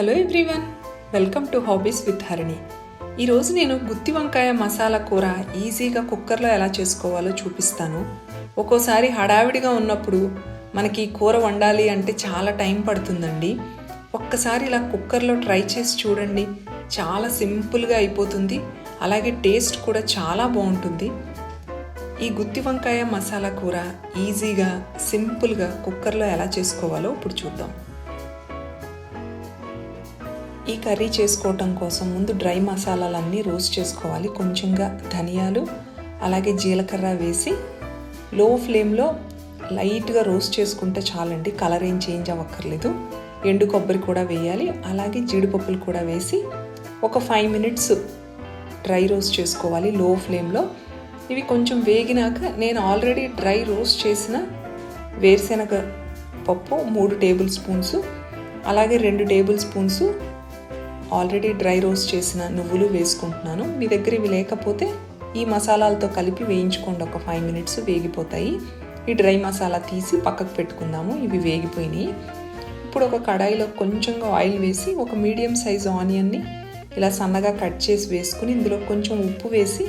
Hello everyone welcome to hobbies with Harini. ఈరోజు నేను గుత్తి వంకాయ మసాలా కూర ఈజీగా కుక్కర్లో ఎలా చేసుకోవాలో చూపిస్తాను. ఒక్కోసారి హడావిడిగా ఉన్నప్పుడు మనకి కూర వండాలి అంటే చాలా టైం పడుతుందండి. ఒక్కసారి ఇలా కుక్కర్లో ట్రై చేసి చూడండి. చాలా సింపుల్గా అయిపోతుంది. అలాగే టేస్ట్ కూడా చాలా బాగుంటుంది. ఈ గుత్తి వంకాయ మసాలా కూర ఈజీగా సింపుల్గా కుక్కర్లో ఎలా చేసుకోవాలో ఇప్పుడు చూద్దాం. ఈ కర్రీ చేసుకోవటం కోసం ముందు డ్రై మసాలాలన్నీ రోస్ట్ చేసుకోవాలి. కొంచెంగా ధనియాలు అలాగే జీలకర్ర వేసి లో ఫ్లేమ్లో లైట్గా రోస్ట్ చేసుకుంటే చాలండి. కలర్ ఏం చేంజ్ అవ్వక్కర్లేదు. ఎండు కొబ్బరి కూడా వేయాలి. అలాగే జీడిపప్పులు కూడా వేసి ఒక ఫైవ్ మినిట్స్ డ్రై రోస్ట్ చేసుకోవాలి లో ఫ్లేమ్లో. ఇవి కొంచెం వేగినాక నేను ఆల్రెడీ డ్రై రోస్ట్ చేసిన వేరుశెనగ పప్పు మూడు టేబుల్ స్పూన్స్ అలాగే రెండు table spoons already dry roast చేసిన నువ్వులు వేసుకుంటున్నాను. మీ దగ్గర ఇవి లేకపోతే ఈ మసాలాలతో కలిపి వేయించుకోండి. ఒక ఫైవ్ మినిట్స్ వేగిపోతాయి. ఈ డ్రై మసాలా తీసి పక్కకు పెట్టుకుందాము. ఇవి వేగిపోయినాయి. ఇప్పుడు ఒక కడాయిలో కొంచెంగా ఆయిల్ వేసి ఒక మీడియం సైజ్ ఆనియన్ని ఇలా సన్నగా కట్ చేసి వేసుకుని ఇందులో కొంచెం ఉప్పు వేసి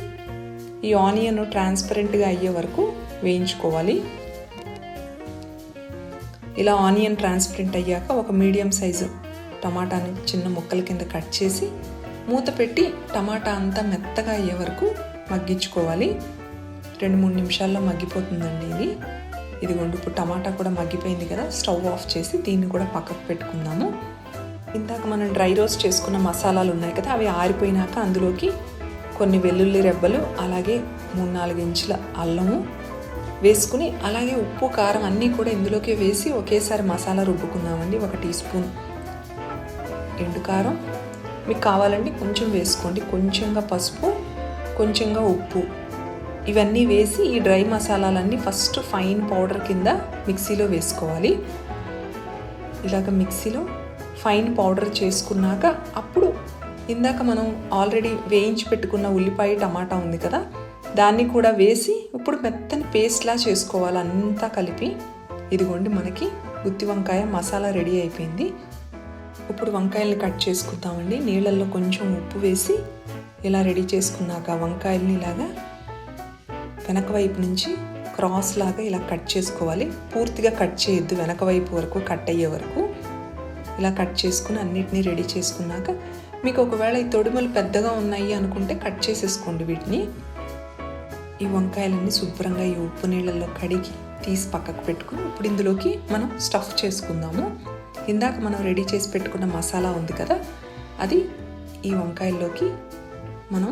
ఈ ఆనియన్ ట్రాన్స్పరెంట్గా అయ్యే వరకు వేయించుకోవాలి. ఇలా ఆనియన్ ట్రాన్స్పరెంట్ అయ్యాక ఒక మీడియం సైజు టమాటాని చిన్న ముక్కల కింద కట్ చేసి మూత పెట్టి టమాటా అంతా మెత్తగా అయ్యే వరకు మగ్గించుకోవాలి. రెండు మూడు నిమిషాల్లో మగ్గిపోతుందండి ఇది. ఇదిగోండి ఇప్పుడు టమాటా కూడా మగ్గిపోయింది కదా స్టవ్ ఆఫ్ చేసి దీన్ని కూడా పక్కకు పెట్టుకుందాము. ఇందాక మనం డ్రై రోస్ట్ చేసుకున్న మసాలాలు ఉన్నాయి కదా అవి ఆరిపోయినాక అందులోకి కొన్ని వెల్లుల్లి రెబ్బలు అలాగే మూడు నాలుగు ఇంచుల అల్లము వేసుకుని అలాగే ఉప్పు కారం అన్నీ కూడా ఇందులోకి వేసి ఒకేసారి మసాలా రుబ్బుకుందామండి. ఒక టీ స్పూన్ ఎండు కారం మీకు కావాలంటే కొంచెం వేసుకోండి. కొంచెంగా పసుపు కొంచెంగా ఉప్పు. ఇవన్నీ వేసి ఈ డ్రై మసాలాలన్నీ ఫస్ట్ ఫైన్ పౌడర్ కింద మిక్సీలో వేసుకోవాలి. ఇలాగ మిక్సీలో ఫైన్ పౌడర్ చేసుకున్నాక అప్పుడు ఇందాక మనం ఆల్రెడీ వేయించి పెట్టుకున్న ఉల్లిపాయ టమాటా ఉంది కదా దాన్ని కూడా వేసి ఇప్పుడు మెత్తని పేస్ట్లా చేసుకోవాలి. అంతా కలిపి. ఇదిగోండి మనకి గుత్తి వంకాయ మసాలా రెడీ అయిపోయింది. ఇప్పుడు వంకాయల్ని కట్ చేసుకుందామండి నీళ్ళల్లో కొంచెం ఉప్పు వేసి ఇలా రెడీ చేసుకున్నాక వంకాయల్ని ఇలాగా వెనక వైపు నుంచి క్రాస్ లాగా ఇలా కట్ చేసుకోవాలి. పూర్తిగా కట్ చేయొద్దు. వెనక వైపు వరకు కట్ అయ్యే వరకు ఇలా కట్ చేసుకుని అన్నిటినీ రెడీ చేసుకున్నాక మీకు ఒకవేళ ఈ తొడిమలు పెద్దగా ఉన్నాయి అనుకుంటే కట్ చేసేసుకోండి వీటిని. ఈ వంకాయలన్నీ శుభ్రంగా ఈ ఉప్పు నీళ్ళల్లో కడిగి తీసి పక్కకు పెట్టుకుని ఇప్పుడు ఇందులోకి మనం స్టఫ్ చేసుకుందాము. ఇందాక మనం రెడీ చేసి పెట్టుకున్న మసాలా ఉంది కదా అది ఈ వంకాయల్లోకి మనం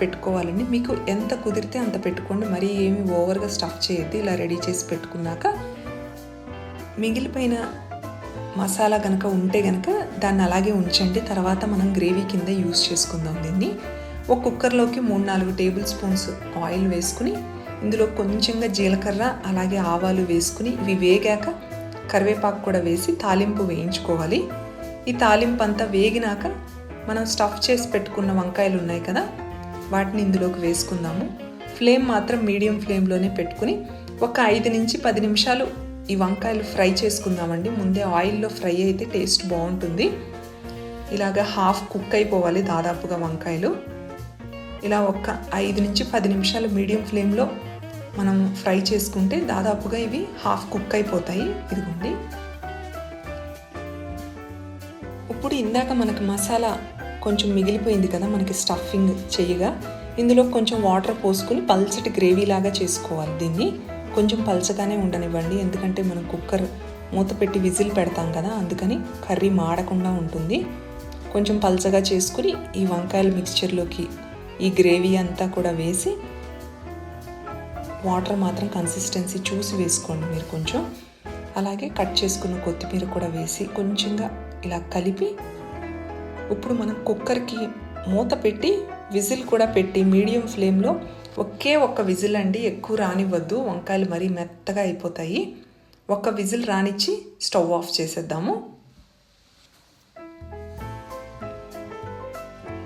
పెట్టుకోవాలండి. మీకు ఎంత కుదిరితే అంత పెట్టుకోండి. మరీ ఏమి ఓవర్గా స్టఫ్ చేయొద్దు. ఇలా రెడీ చేసి పెట్టుకున్నాక మిగిలిపోయిన మసాలా కనుక ఉంటే కనుక దాన్ని అలాగే ఉంచండి. తర్వాత మనం గ్రేవీ కింద యూస్ చేసుకుందాం దీన్ని. ఒక కుక్కర్లోకి మూడు నాలుగు టేబుల్ స్పూన్స్ ఆయిల్ వేసుకుని ఇందులో కొంచెంగా జీలకర్ర అలాగే ఆవాలు వేసుకుని ఇవి వేగాక కరివేపాకు కూడా వేసి తాలింపు వేయించుకోవాలి. ఈ తాలింపు అంతా వేగినాక మనం స్టఫ్ చేసి పెట్టుకున్న వంకాయలు ఉన్నాయి కదా వాటిని ఇందులోకి వేసుకుందాము. ఫ్లేమ్ మాత్రం మీడియం ఫ్లేమ్లోనే పెట్టుకుని ఒక ఐదు నుంచి పది నిమిషాలు ఈ వంకాయలు ఫ్రై చేసుకుందామండి. ముందే ఆయిల్లో ఫ్రై అయితే టేస్ట్ బాగుంటుంది. ఇలాగ హాఫ్ కుక్ అయిపోవాలి దాదాపుగా వంకాయలు. ఇలా ఒక ఐదు నుంచి పది నిమిషాలు మీడియం ఫ్లేమ్లో మనం ఫ్రై చేసుకుంటే దాదాపుగా ఇవి హాఫ్ కుక్ అయిపోతాయి. ఇదిగోండి. ఇప్పుడు ఇందాక మనకు మసాలా కొంచెం మిగిలిపోయింది కదా మనకి స్టఫింగ్ చేయగా. ఇందులో కొంచెం వాటర్ పోసుకుని పల్చటి గ్రేవీ లాగా చేసుకోవాలి దీన్ని. కొంచెం పల్చగానే ఉండనివ్వండి ఎందుకంటే మనం కుక్కర్ మూత పెట్టి విజిల్ పెడతాం కదా అందుకని కర్రీ మాడకుండా ఉంటుంది. కొంచెం పల్చగా చేసుకుని ఈ వంకాయల మిక్స్చర్లోకి ఈ గ్రేవీ అంతా కూడా వేసి వాటర్ మాత్రం కన్సిస్టెన్సీ చూసి వేసుకోండి మీరు కొంచెం. అలాగే కట్ చేసుకున్న కొత్తిమీర కూడా వేసి కొంచెంగా ఇలా కలిపి ఇప్పుడు మనం కుక్కర్కి మూత పెట్టి విజిల్ కూడా పెట్టి మీడియం ఫ్లేమ్లో ఒకే ఒక్క విజిల్ అండి ఎక్కువ రానివ్వద్దు. వంకాయలు మరీ మెత్తగా అయిపోతాయి. ఒక్క విజిల్ రానిచ్చి స్టవ్ ఆఫ్ చేసేద్దాము.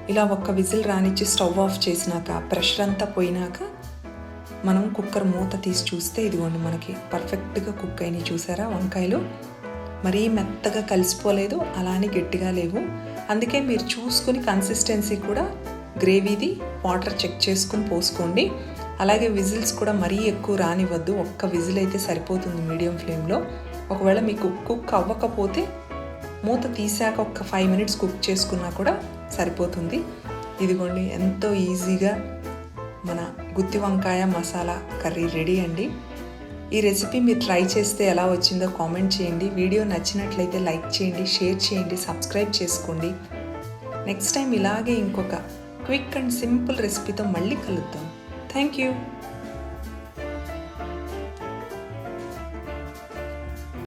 ఇలా ఒక్క విజిల్ రానిచ్చి స్టవ్ ఆఫ్ చేసినాక ప్రెషర్ అంతా పోయినాక మనం కుక్కర్ మూత తీసి చూస్తే ఇదిగోండి మనకి పర్ఫెక్ట్గా కుక్ అయినాయి. చూసారా? వంకాయలు. మరీ మెత్తగా కలిసిపోలేదు అలానే గట్టిగా లేవు. అందుకే మీరు చూసుకుని కన్సిస్టెన్సీ కూడా గ్రేవీది వాటర్ చెక్ చేసుకుని పోసుకోండి. అలాగే విజిల్స్ కూడా మరీ ఎక్కువ రానివ్వద్దు. ఒక్క విజిల్ అయితే సరిపోతుంది మీడియం ఫ్లేమ్లో. ఒకవేళ మీకు కుక్ అవ్వకపోతే మూత తీసాక ఒక ఫైవ్ మినిట్స్ కుక్ చేసుకున్నా కూడా సరిపోతుంది. ఇదిగోండి ఎంతో ఈజీగా మన గుత్తి వంకాయ మసాలా కర్రీ రెడీ అండి. ఈ రెసిపీ మీరు ట్రై చేస్తే ఎలా వచ్చిందో కామెంట్ చేయండి. వీడియో నచ్చినట్లయితే లైక్ చేయండి షేర్ చేయండి సబ్స్క్రైబ్ చేసుకోండి. నెక్స్ట్ టైం ఇలాగే ఇంకొక క్విక్ అండ్ సింపుల్ రెసిపీతో మళ్ళీ కలుద్దాం. Thank you.